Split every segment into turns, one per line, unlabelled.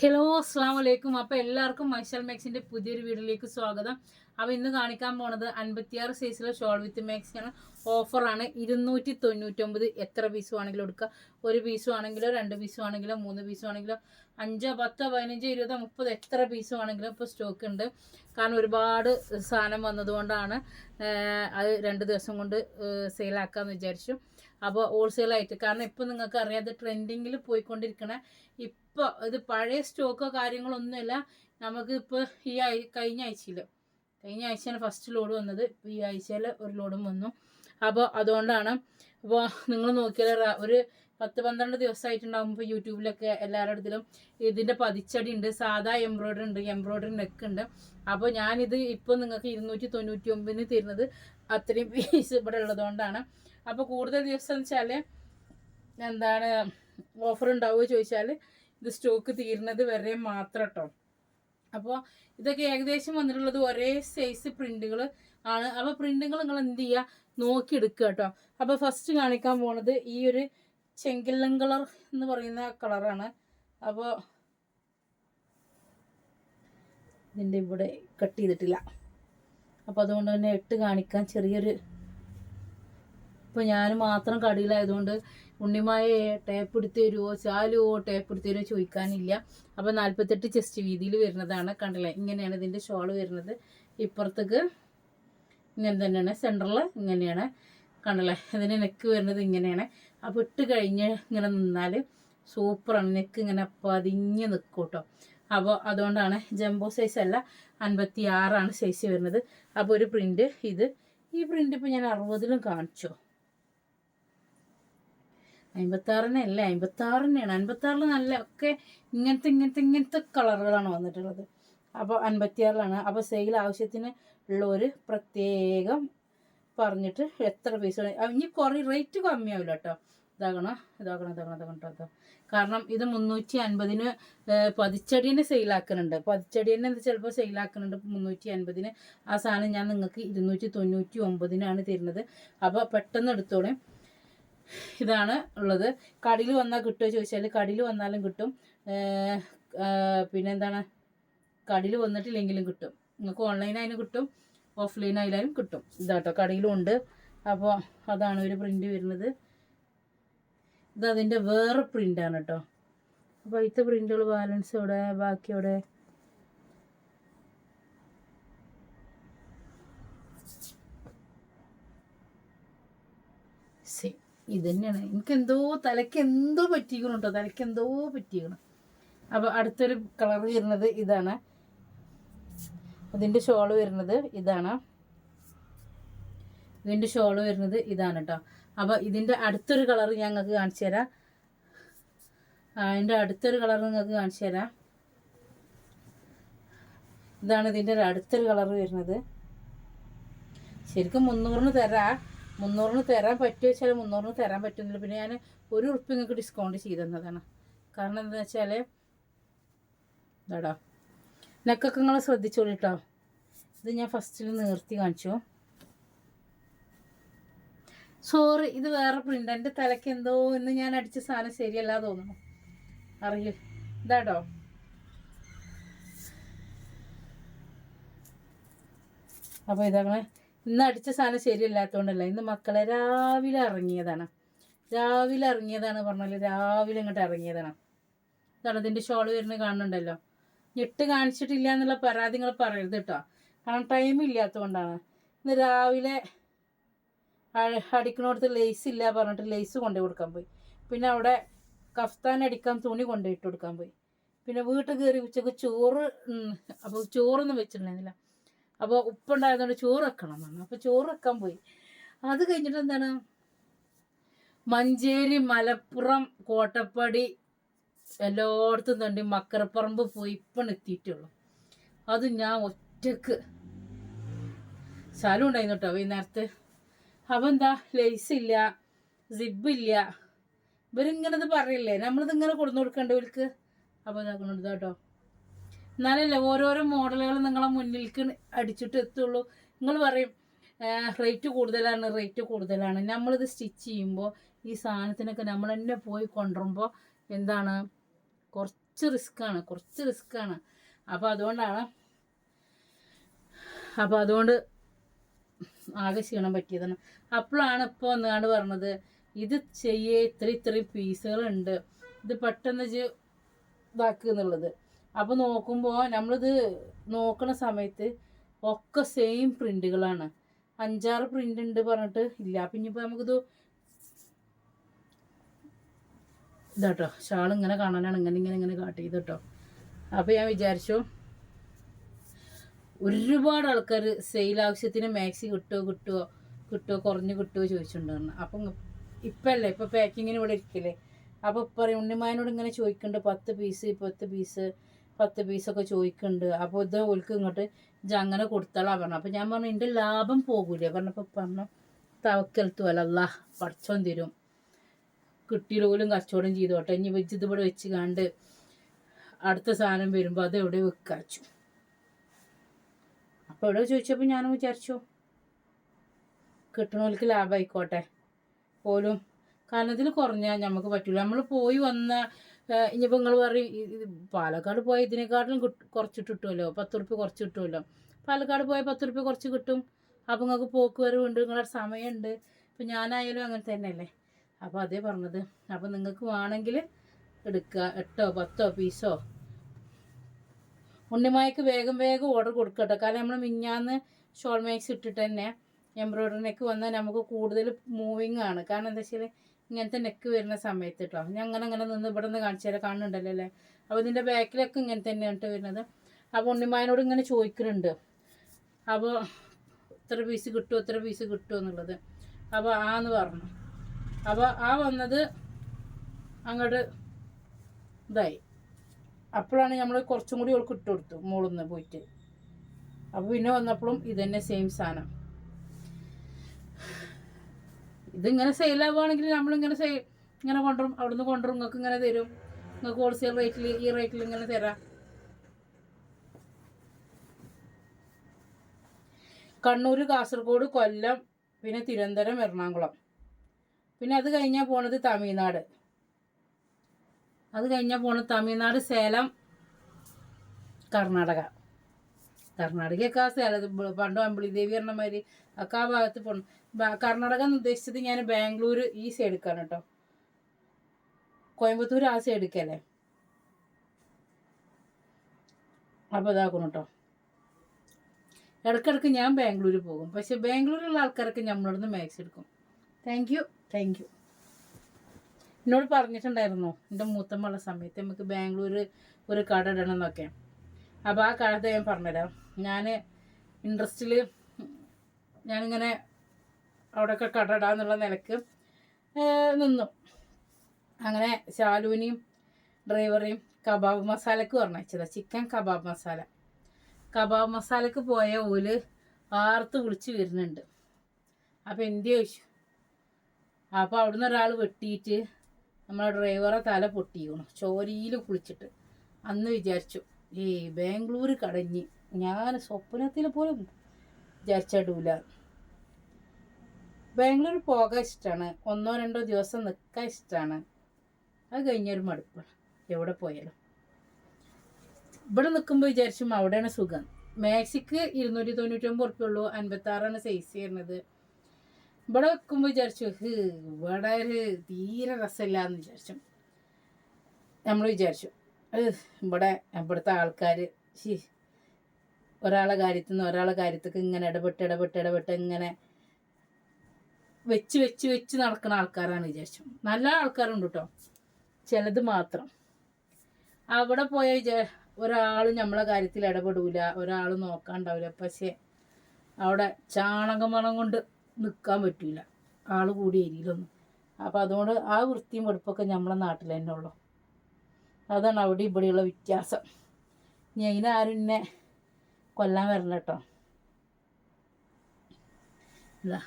Hello അസ്സാം വലൈക്കും അപ്പോൾ എല്ലാവർക്കും മൈഷൽ മാക്സിന്റെ പുതിയൊരു വീഡിയോയിലേക്ക് സ്വാഗതം. അപ്പോൾ ഇന്ന് കാണിക്കാൻ പോണത് അൻപത്തിയാറ് സൈസിലെ ഷോൾ വിത്ത് മാക്സിനാണ്. ഓഫറാണ് ഇരുന്നൂറ്റി തൊണ്ണൂറ്റൊമ്പത് എത്ര പീസ് വേണമെങ്കിലും എടുക്കുക ഒരു പീസ് ആണെങ്കിലോ രണ്ട് പീസ് ആണെങ്കിലോ മൂന്ന് പീസ് ആണെങ്കിലോ അഞ്ചോ പത്തോ പതിനഞ്ചോ ഇരുപതോ മുപ്പത് എത്ര പീസ് ആണെങ്കിലും ഇപ്പോൾ സ്റ്റോക്ക് ഉണ്ട്. കാരണം ഒരുപാട് സാധനം വന്നതുകൊണ്ടാണ് അത് രണ്ട് ദിവസം കൊണ്ട് സെയിലാക്കാമെന്ന് വിചാരിച്ചു. അപ്പോൾ ഹോൾസെയിലായിട്ട്. കാരണം ഇപ്പോൾ നിങ്ങൾക്ക് അറിയാതെ ട്രെൻഡിങ്ങിൽ പോയിക്കൊണ്ടിരിക്കണ ഇപ്പോൾ ഇത് പഴയ സ്റ്റോക്കോ കാര്യങ്ങളൊന്നുമില്ല നമുക്ക് ഇപ്പോൾ ഈ ആഴ്ച കഴിഞ്ഞ ആഴ്ചയിൽ കഴിഞ്ഞ ആഴ്ചയാണ് ഫസ്റ്റ് ലോഡ് വന്നത്. ഈ ആഴ്ചയിൽ ഒരു ലോഡും വന്നു. അപ്പോൾ അതുകൊണ്ടാണ് അപ്പോൾ നിങ്ങൾ നോക്കിയാൽ ഒരു പത്ത് പന്ത്രണ്ട് ദിവസമായിട്ടുണ്ടാകും ഇപ്പോൾ യൂട്യൂബിലൊക്കെ എല്ലാവരുടെ അടുത്തിലും. ഇതിന്റെ പതിച്ചടി ഉണ്ട്. സാധാ എംബ്രോയ്ഡറി ഉണ്ട്. എംബ്രോയ്ഡറി നെക്ക് ഉണ്ട്. അപ്പോൾ ഞാനിത് ഇപ്പോൾ നിങ്ങൾക്ക് ഇരുന്നൂറ്റി തൊണ്ണൂറ്റി ഒമ്പതിന് തരുന്നത് അത്രയും പീസ് ഇവിടെ ഉള്ളതുകൊണ്ടാണ്. അപ്പോൾ കൂടുതൽ ദിവസം എന്ന് വെച്ചാൽ എന്താണ് ഓഫർ ഉണ്ടാവുക ചോദിച്ചാൽ ഇത് സ്റ്റോക്ക് തീരുന്നത് വരെ മാത്രം കേട്ടോ അപ്പോൾ ഇതൊക്കെ ഏകദേശം വന്നിട്ടുള്ളത് ഒരേ സൈസ് പ്രിന്റുകൾ ആണ്. അപ്പോൾ പ്രിന്റുകൾ നിങ്ങൾ എന്ത് ചെയ്യുക നോക്കിയെടുക്കുക കേട്ടോ അപ്പോൾ ഫസ്റ്റ് കാണിക്കാൻ പോണത് ഈ ഒരു ചെങ്കില്ലം കളർ എന്ന് പറയുന്ന കളറാണ് അപ്പോൾ ഇതിന്റെ ഇവിടെ കട്ട് ചെയ്തിട്ടില്ല. അപ്പോൾ അതുകൊണ്ട് തന്നെ ഇട്ട് കാണിക്കാൻ ചെറിയൊരു ഇപ്പോൾ ഞാൻ മാത്രം കടയിലായതുകൊണ്ട് ഉണ്ണിമായെ ടേപ്പ് എടുത്ത് തരുമോ ചാലുവോ ടേപ്പ് എടുത്ത് തരുമോ ചോദിക്കാനില്ല. അപ്പോൾ നാൽപ്പത്തെട്ട് ചെസ്റ്റ് വീതിയിൽ വരുന്നതാണ് കണ്ടില്ലേ? ഇങ്ങനെയാണ് ഇതിന്റെ ഷോൾ വരുന്നത്. ഇപ്പുറത്തേക്ക് ഇങ്ങനെ തന്നെയാണ് സെന്ററിൽ ഇങ്ങനെയാണ് കണ്ടില്ലേ? ഇതിന്റെ നെക്ക് വരുന്നത് ഇങ്ങനെയാണ്. അപ്പോൾ ഇട്ട് കഴിഞ്ഞ് ഇങ്ങനെ നിന്നാൽ സൂപ്പറാണ് നെക്ക് ഇങ്ങനെ പതിഞ്ഞ് നിൽക്കും കേട്ടോ അപ്പോൾ അതുകൊണ്ടാണ് ജംബോ സൈസ് അല്ല അൻപത്തി ആറാണ് സൈസ് വരുന്നത്. അപ്പോൾ ഒരു പ്രിന്റ് ഇത്. ഈ പ്രിന്റ് ഇപ്പോൾ ഞാൻ അറുപതിലും കാണിച്ചു. അമ്പത്താറിനെ അല്ല? അമ്പത്താറിനെയാണ് അൻപത്താറിൽ നല്ല ഒക്കെ ഇങ്ങനത്തെ ഇങ്ങനത്തെ ഇങ്ങനത്തെ കളറുകളാണ് വന്നിട്ടുള്ളത്. അപ്പോൾ അൻപത്തിയാറിലാണ്. അപ്പോൾ സെയിൽ ആവശ്യത്തിന് ഉള്ള ഒരു പ്രത്യേകം പറഞ്ഞിട്ട് എത്ര പീസ് ഇനി കുറേ റേറ്റ് കമ്മിയാവില്ല കേട്ടോ ഇതാകണം? ഇതാകണം? ഇതാകണം? ഇതാകണം കേട്ടോ കാരണം ഇത് മുന്നൂറ്റി അൻപതിന് പതിച്ചടീനെ സെയിലാക്കുന്നുണ്ട് പതിച്ചടീനെ ചിലപ്പോൾ സെയിലാക്കുന്നുണ്ട് മുന്നൂറ്റി അൻപതിന് ആ സാധനം ഞാൻ നിങ്ങൾക്ക് ഇരുന്നൂറ്റി തൊണ്ണൂറ്റി ഒമ്പതിനാണ് തരുന്നത്. അപ്പോൾ പെട്ടെന്ന് എടുത്തോളേ. ഇതാണ് ഉള്ളത്. കടയിൽ വന്നാൽ കിട്ടുമോ ചോദിച്ചാൽ കടയിൽ വന്നാലും കിട്ടും. പിന്നെന്താണ്? കടയിൽ വന്നിട്ടില്ലെങ്കിലും കിട്ടും. നിങ്ങൾക്ക് ഓൺലൈനായാലും കിട്ടും ഓഫ്ലൈൻ ആയാലും കിട്ടും. ഇതാട്ടോ കടയിലും ഉണ്ട്. അപ്പോൾ അതാണ് ഒരു പ്രിന്റ് വരുന്നത്. ഇത് അതിന്റെ വേറെ പ്രിന്റാണ് കേട്ടോ അപ്പോൾ ഇത്തെ പ്രിന്റുകൾ ബാലൻസ് ഇവിടെ ബാക്കി ഇവിടെ സി ഇത് തന്നെയാണ് എനിക്ക് എന്തോ തലയ്ക്ക് എന്തോ പറ്റിക്കണം കേട്ടോ തലയ്ക്ക് എന്തോ പറ്റിക്കണം അപ്പോൾ അടുത്തൊരു കളർ വരുന്നത് ഇതാണ്. അതിന്റെ ഷോൾ വരുന്നത് ഇതാണ്. ഇതിന്റെ ഷോൾ വരുന്നത് ഇതാണ് കേട്ടോ അപ്പോൾ ഇതിന്റെ അടുത്തൊരു കളർ ഞങ്ങൾക്ക് കാണിച്ചു തരാം. അതിന്റെ അടുത്തൊരു കളർ നിങ്ങൾക്ക് കാണിച്ചു തരാം. ഇതാണ് ഇതിന്റെ അടുത്തൊരു കളർ വരുന്നത്. ശരിക്കും മുന്നൂറിന് തരാം. മുന്നൂറിന് തരാൻ പറ്റുമോ വെച്ചാൽ മുന്നൂറിന് തരാൻ പറ്റുന്നില്ല. പിന്നെ ഞാൻ ഒരു ഉറുപ്പ് നിങ്ങൾക്ക് ഡിസ്കൗണ്ട് ചെയ്തെന്നതാണ് കാരണം എന്താണെന്ന് വെച്ചാൽ ഇതാടാ. നെക്കൊക്കെ നിങ്ങൾ ശ്രദ്ധിച്ചോളൂ കേട്ടോ ഇത് ഞാൻ ഫസ്റ്റിൽ നിർത്തി കാണിച്ചു. സോറി ഇത് വേറെ പ്രിന്റ് എന്റെ തലയ്ക്ക് എന്തോ ഇന്ന് ഞാൻ അടിച്ച സാധനം ശരിയല്ല തോന്നുന്നു. അറിയില്ല. ഇതാട്ടോ. അപ്പോൾ ഇതാണ് ഇന്ന് അടിച്ച സാധനം ശരിയല്ലാത്തതുകൊണ്ടല്ല ഇന്ന് മക്കളെ രാവിലെ ഇറങ്ങിയതാണ്. രാവിലെ ഇറങ്ങിയതാണ് പറഞ്ഞാൽ രാവിലെ ഇങ്ങോട്ട് ഇറങ്ങിയതാണ്. കാരണം ഇതിന്റെ ഷോൾ വരുന്നത് കാണുന്നുണ്ടല്ലോ. ഞെട്ട് കാണിച്ചിട്ടില്ല എന്നുള്ള പരാതി നിങ്ങൾ പറയരുത് കേട്ടോ. കാരണം ടൈം ഇല്ലാത്തതുകൊണ്ടാണ് ഇന്ന് രാവിലെ അടിക്കണോടത്ത് ലേസ് ഇല്ല പറഞ്ഞിട്ട് ലേസ് കൊണ്ടുപോയി കൊടുക്കാൻ പോയി. പിന്നെ അവിടെ കഫ്താൻ അടിക്കാൻ തുണി കൊണ്ടുപോയിട്ട് കൊടുക്കാൻ പോയി. പിന്നെ വീട്ടിൽ കയറി ഉച്ചയ്ക്ക് ചോറ് അപ്പോൾ ചോറൊന്നും വെച്ചിട്ടുണ്ടായിരുന്നില്ല. അപ്പോൾ ഉപ്പുണ്ടായതുകൊണ്ട് ചോറ് വെക്കണം എന്നാണ്. അപ്പോൾ ചോറ് വെക്കാൻ പോയി. അത് കഴിഞ്ഞിട്ട് എന്താണ്? മഞ്ചേരി മലപ്പുറം കോട്ടപ്പടി എല്ലായിടത്തും തണ്ടി മക്കരപ്പറമ്പ് പോയി ഇപ്പം എത്തിയിട്ടുള്ളു. അത് ഞാൻ ഒറ്റയ്ക്ക്. സ്ഥലം ഉണ്ടായിരുന്നു കേട്ടോ വൈകുന്നേരത്ത് അപ്പം എന്താ? ലേസ് ഇല്ല സിബ് ഇല്ല. ഇവരിങ്ങനെ പറയില്ലേ? നമ്മളിത് ഇങ്ങനെ കൊടുന്നു കൊടുക്കണ്ട ഇവർക്ക്? അപ്പോൾ ഇതാക്കണുണ്ട് ഇതാട്ടോ എന്നാലല്ലേ ഓരോരോ മോഡലുകൾ നിങ്ങളെ മുന്നിലേക്ക് അടിച്ചിട്ട് എത്തുള്ളൂ. നിങ്ങൾ പറയും റേറ്റ് കൂടുതലാണ് റേറ്റ് കൂടുതലാണ്. നമ്മളിത് സ്റ്റിച്ച് ചെയ്യുമ്പോൾ ഈ സാധനത്തിനൊക്കെ നമ്മൾ തന്നെ പോയി കൊണ്ടുവരുമ്പോൾ എന്താണ്? കുറച്ച് റിസ്ക് റിസ്ക്കാണ് കുറച്ച് റിസ്ക്കാണ് അപ്പോൾ അതുകൊണ്ടാണ് അപ്പോൾ അതുകൊണ്ട് ആകെ ക്ഷീണം പറ്റിയതാണ്. അപ്പോഴാണ് ഇപ്പോൾ എന്നാണ് പറഞ്ഞത് ഇത് ചെയ്യേ ഇത്ര ഇത്രയും പീസുകളുണ്ട് ഇത് പെട്ടെന്ന് ഇതാക്കുക എന്നുള്ളത്. അപ്പോൾ നോക്കുമ്പോൾ നമ്മളിത് നോക്കണ സമയത്ത് ഒക്കെ സെയിം പ്രിന്റുകളാണ് അഞ്ചാറ് പ്രിന്റ് ഉണ്ട് പറഞ്ഞിട്ട് ഇല്ല. അപ്പം ഇനിയിപ്പോൾ നമുക്കിത് ഇതാട്ടോ. ഷാൾ ഇങ്ങനെ കാണാനാണ്. ഇങ്ങനെ ഇങ്ങനെ ഇങ്ങനെ കാട്ടിയത് കേട്ടോ അപ്പോൾ ഞാൻ വിചാരിച്ചു ഒരുപാട് ആൾക്കാർ സെയിൽ ആവശ്യത്തിന് മാക്സി കിട്ടുമോ കിട്ടുമോ കിട്ടുമോ കുറഞ്ഞ് കിട്ടുമോ ചോദിച്ചിട്ടുണ്ടായിരുന്നു. അപ്പം ഇപ്പൊ അല്ലേ ഇപ്പം പാക്കിങ്ങിന് ഇവിടെ ഇരിക്കില്ലേ? അപ്പോൾ ഇപ്പം ഉണ്ണിമാനോട് ഇങ്ങനെ ചോദിക്കുന്നുണ്ട് പത്ത് പീസ് പത്ത് പീസ് പത്ത് പീസൊക്കെ ചോദിക്കുന്നുണ്ട് അപ്പോൾ ഇത് ഓൽക്ക് ഇങ്ങോട്ട് ഇജ്ജ് അങ്ങനെ കൊടുത്താളാ പറഞ്ഞു. അപ്പോൾ ഞാൻ പറഞ്ഞു എന്റെ ലാഭം പോകൂലേ? പറഞ്ഞപ്പോൾ പറഞ്ഞു തവക്കലത്തു അല്ല പഠിച്ചോൻ തരും. കിട്ടിയിലോലും കച്ചവടം ചെയ്തോട്ടെ. ഇനി വെച്ച് ഇതിവിടെ വെച്ച് കണ്ട് അടുത്ത സാധനം വരുമ്പോൾ അത് എവിടെ വെക്കാച്ചു അപ്പോൾ എവിടെ ചോദിച്ചപ്പോൾ ഞാനും വിചാരിച്ചു കിട്ടണവർക്ക് ലാഭമായിക്കോട്ടെ പോലും കാരണം ഇതിൽ കുറഞ്ഞാൽ നമുക്ക് പറ്റില്ല നമ്മൾ പോയി വന്ന ഇനിയിപ്പോൾ നിങ്ങൾ പറയും പാലക്കാട് പോയ ഇതിനെക്കാട്ടിലും കുറച്ച് കുറച്ചിട്ട് കിട്ടുമല്ലോ പത്ത് ഉറുപ്പ്യ കുറച്ച് കിട്ടുമല്ലോ പാലക്കാട് പോയാൽ പത്ത് ഉറുപ്പ്യ കുറച്ച് കിട്ടും. അപ്പോൾ നിങ്ങൾക്ക് പോക്ക് വരവുണ്ട് നിങ്ങളുടെ സമയമുണ്ട്. ഇപ്പം ഞാനായാലും അങ്ങനെ തന്നെയല്ലേ? അപ്പോൾ അതേ പറഞ്ഞത്. അപ്പോൾ നിങ്ങൾക്ക് വേണമെങ്കിൽ എടുക്കുക എട്ടോ പത്തോ പീസോ? ഉണ്ണിമായ്ക്ക് വേഗം വേഗം ഓർഡർ കൊടുക്കട്ടോ. കാരണം നമ്മൾ മിഞ്ഞാന്ന് ഷോൾ മേക്സ് ഇട്ടിട്ട് തന്നെ എംബ്രോയിഡറിനേക്ക് വന്നാൽ നമുക്ക് കൂടുതൽ മൂവിങ് ആണ്. കാരണം എന്താ വെച്ചാൽ ഇങ്ങനത്തെ നെക്ക് വരുന്ന സമയത്ത് കേട്ടോ ഞാൻ അങ്ങനെ അങ്ങനെ നിന്ന് ഇവിടെ നിന്ന് കാണിച്ചു തരാം കാണുന്നുണ്ടല്ലോ അല്ലേ? അപ്പോൾ ഇതിന്റെ ബാക്കിലൊക്കെ ഇങ്ങനെ തന്നെയാണ് വരുന്നത്. അപ്പോൾ ഉണ്ണിമായനോട് ഇങ്ങനെ ചോദിക്കുന്നുണ്ട് അപ്പോൾ ഇത്ര പീസ് കിട്ടുമോ ഇത്ര പീസ് കിട്ടുമോ എന്നുള്ളത്. അപ്പോൾ ആ എന്ന് പറഞ്ഞു. അപ്പോൾ ആ വന്നത് അങ്ങോട്ട് ഇതായി. അപ്പോഴാണ് നമ്മൾ കുറച്ചും കൂടി അവൾക്ക് ഇട്ട് കൊടുത്തു നിന്ന് പോയിട്ട്. അപ്പോൾ പിന്നെ വന്നപ്പോഴും ഇതന്നെ സെയിം സാധനം ഇതിങ്ങനെ സെയിലാവുകയാണെങ്കിൽ നമ്മളിങ്ങനെ സെയിൽ ഇങ്ങനെ കൊണ്ടുവരും. അവിടുന്ന് കൊണ്ടുവരും. നിങ്ങൾക്ക് ഇങ്ങനെ തരും. നിങ്ങൾക്ക് ഹോൾസെയിൽ റേറ്റിൽ ഈ റേറ്റിൽ ഇങ്ങനെ തരാം. കണ്ണൂർ കാസർഗോഡ് കൊല്ലം പിന്നെ തിരുവനന്തപുരം എറണാകുളം. പിന്നെ അത് കഴിഞ്ഞാൽ പോണത് തമിഴ്നാട്. അത് കഴിഞ്ഞാൽ പോണത് തമിഴ്നാട് സേലം കർണാടക. കർണാടകയൊക്കെ ആ സേലം പണ്ട് അമ്പിളി ദേവി പറഞ്ഞ മാതിരി ഒക്കെ ആ ഭാഗത്ത് പോകണം കർണാടക എന്ന് ഉദ്ദേശിച്ചത് ഞാൻ ബാംഗ്ലൂർ ഈ സൈഡിക്കാണ് കേട്ടോ കോയമ്പത്തൂർ ആ സൈഡിക്കല്ലേ അപ്പോൾ ഇതാക്കണം കേട്ടോ ഇടയ്ക്കിടയ്ക്ക് ഞാൻ ബാംഗ്ലൂർ പോകും. പക്ഷെ ബാംഗ്ലൂരുള്ള ആൾക്കാരൊക്കെ നമ്മളോടൊന്ന് മാക്സ് എടുക്കും. താങ്ക് യു താങ്ക് യു എന്നോട് പറഞ്ഞിട്ടുണ്ടായിരുന്നു എന്റെ മൂത്തമ്മയുള്ള സമയത്ത് നമുക്ക് ബാംഗ്ലൂർ ഒരു കട ഇടണം എന്നൊക്കെ. അപ്പോൾ ആ കടത്തെ ഞാൻ പറഞ്ഞുതരാം. ഞാൻ ഇൻട്രസ്റ്റിൽ ഞാനിങ്ങനെ അവിടെയൊക്കെ കടടാന്നുള്ള നിലയ്ക്ക് നിന്നു. അങ്ങനെ ശാലുവിനെയും ഡ്രൈവറെയും കബാബ് മസാലക്ക് പറഞ്ഞയച്ചതാ ചിക്കൻ കബാബ് മസാല. കബാബ് മസാലക്ക് പോയ ഓൽ ആർത്ത് വിളിച്ച് വരുന്നുണ്ട്. അപ്പം എന്ത് ചോദിച്ചു? അപ്പോൾ അവിടുന്ന് ഒരാൾ വെട്ടിയിട്ട് നമ്മളെ ഡ്രൈവറെ തല പൊട്ടിക്കണം ചോരിയിൽ കുളിച്ചിട്ട്. അന്ന് വിചാരിച്ചു ഈ ബാംഗ്ലൂർ കടഞ്ഞ്. ഞാൻ സ്വപ്നത്തിൽ പോലും വിചാരിച്ചിടൂല. ബാംഗ്ലൂർ പോകാൻ ഇഷ്ടമാണ് ഒന്നോ രണ്ടോ ദിവസം നിൽക്കാൻ ഇഷ്ടമാണ് അത് കഴിഞ്ഞൊരു മടുപ്പാണ് എവിടെ പോയാലും. ഇവിടെ നിൽക്കുമ്പോൾ വിചാരിച്ചും അവിടെയാണ് സുഖം. മാക്സിക്ക് ഇരുന്നൂറ്റി തൊണ്ണൂറ്റൊമ്പത് ഉറുപ്പ്യ ഉള്ളൂ അൻപത്താറാണ് സൈസ് ചെയ്യുന്നത് ഇവിടെ വെക്കുമ്പോൾ വിചാരിച്ചു ഇവിടെ ഒരു തീരെ രസമില്ല എന്ന് വിചാരിച്ചു. നമ്മൾ വിചാരിച്ചു ഇവിടെ ഇവിടുത്തെ ആൾക്കാർ ഒരാളെ കാര്യത്തിൽ നിന്ന് ഒരാളെ കാര്യത്തേക്ക് ഇങ്ങനെ ഇടപെട്ട് ഇടപെട്ട് ഇടപെട്ട് ഇങ്ങനെ വെച്ച് വെച്ച് വെച്ച് നടക്കുന്ന ആൾക്കാരാണ് വിചാരിച്ചു. നല്ല ആൾക്കാരുണ്ട് കേട്ടോ ചിലത് മാത്രം. അവിടെ പോയ വിചാ ഒരാളും നമ്മളെ കാര്യത്തിൽ ഇടപെടൂല ഒരാൾ നോക്കാണ്ടാവില്ല പക്ഷേ അവിടെ ചാണകമണം കൊണ്ട് നിൽക്കാൻ പറ്റില്ല ആൾ കൂടി ഏരിയയിലൊന്നും. അപ്പോൾ അതുകൊണ്ട് ആ വൃത്തിയും വെടുപ്പൊക്കെ നമ്മളെ നാട്ടിൽ തന്നെ ഉള്ളു. അതാണ് അവിടെ ഇവിടെയുള്ള വ്യത്യാസം. ഇനി അതിനാരും എന്നെ കൊല്ലാൻ വരണം കേട്ടോ ഇതാ.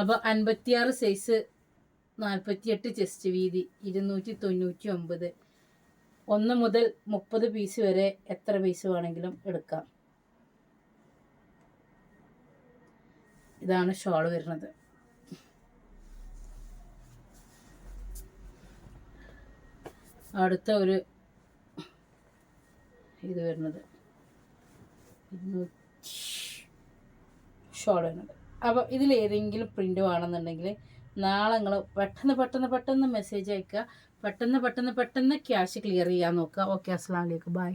അപ്പോൾ അൻപത്തിയാറ് സൈസ് നാൽപ്പത്തിയെട്ട് ചെസ്റ്റ് വീതി ഇരുന്നൂറ്റി തൊണ്ണൂറ്റി ഒമ്പത് ഒന്ന് മുതൽ മുപ്പത് പീസ് വരെ എത്ര പീസ് വേണമെങ്കിലും എടുക്കാം. ഇതാണ് ഷോൾ വരുന്നത്. അടുത്ത ഒരു ഇത് വരുന്നത്. ഷോൾ വരുന്നത്. അപ്പോൾ ഇതിലേതെങ്കിലും പ്രിന്റ് വേണമെന്നുണ്ടെങ്കിൽ നാളെ നിങ്ങൾ പെട്ടെന്ന് പെട്ടെന്ന് പെട്ടെന്ന് മെസ്സേജ് അയക്കുക. പെട്ടെന്ന് പെട്ടെന്ന് പെട്ടെന്ന് ക്യാഷ് ക്ലിയർ ചെയ്യാൻ നോക്കുക. ഓക്കെ അസ്സാം വലൈക്കും ബൈ